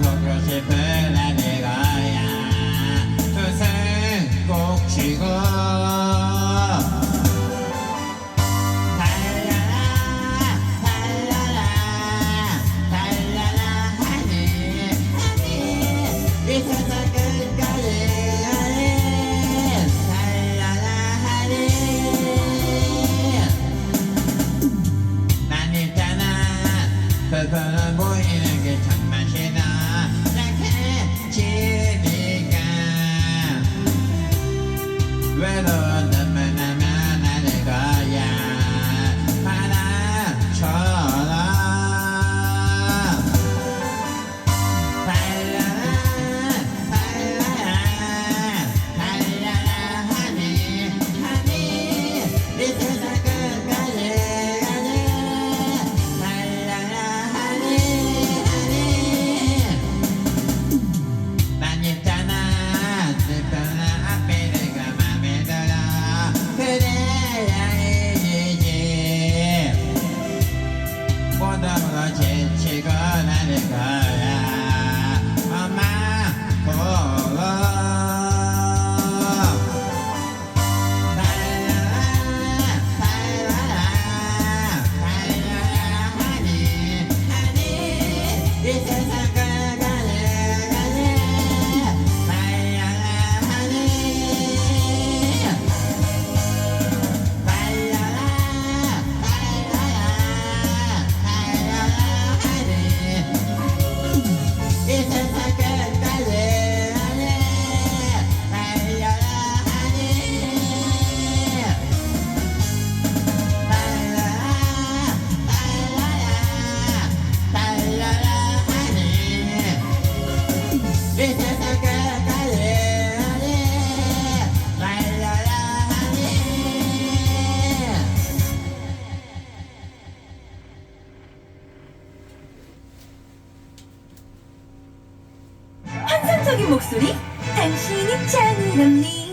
보고 싶은 아내가야 두생 꼭 쉬고 달려라 달려라 달려라 하니 하니 이 세상 끝까지 하니 달려라 하니. 난 있잖아 그건 보이는 when Hare Krishna 환상적인 목소리? 당신이 짱이랍니